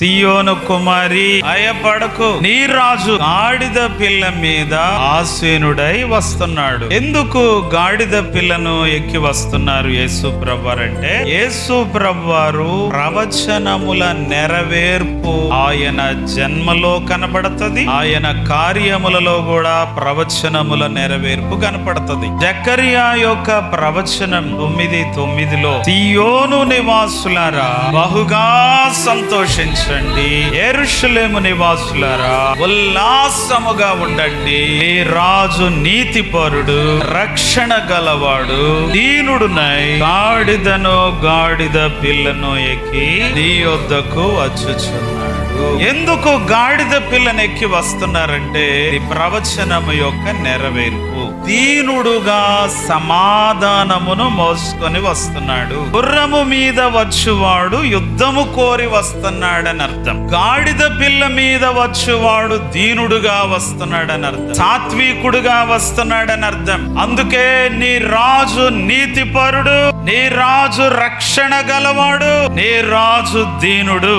సియోను కుమారి అయపడకు నీ రాజు గాడిద పిల్ల మీద ఆసీనుడై వస్తున్నాడు. ఎందుకు గాడిద పిల్లను ఎక్కి వస్తున్నారు యేసు అంటే యేసు వారు ప్రవచనముల నెరవేర్పు ఆయన జన్మలో కనపడుతుంది. ఆయన కార్యములలో కూడా ప్రవచనముల నెరవేర్పు కనపడుతుంది. జకరియా యొక్క ప్రవచనం తొమ్మిది తొమ్మిదిలో సియోను నివాసులారా బహుగా ఉల్లాసించండి ఎరుషులేము నివాసులారా ఉల్లాసముగా ఉండండి. రాజు నీతిపరుడు రక్షణ గలవాడు దీనుడునై గాడిదను గాడిద పిల్లను ఎక్కి నీ వద్దకు వచ్చుచున్నాడు. ఎందుకు గాడిద పిల్లను ఎక్కి వస్తున్నారంటే ప్రవచనము యొక్క నెరవేర్పు. దీనుడుగా సమాధానమును మోసుకొని వస్తున్నాడు. గుర్రము మీద వచ్చువాడు యుద్ధము కోరి వస్తున్నాడని అర్థం. గాడిద పిల్ల మీద వచ్చువాడు దీనుడుగా వస్తున్నాడని అర్థం. సాత్వికుడుగా వస్తున్నాడని అర్థం. అందుకే నీ రాజు నీతిపరుడు నీ రాజు రక్షణ గలవాడు నీ రాజు దీనుడు.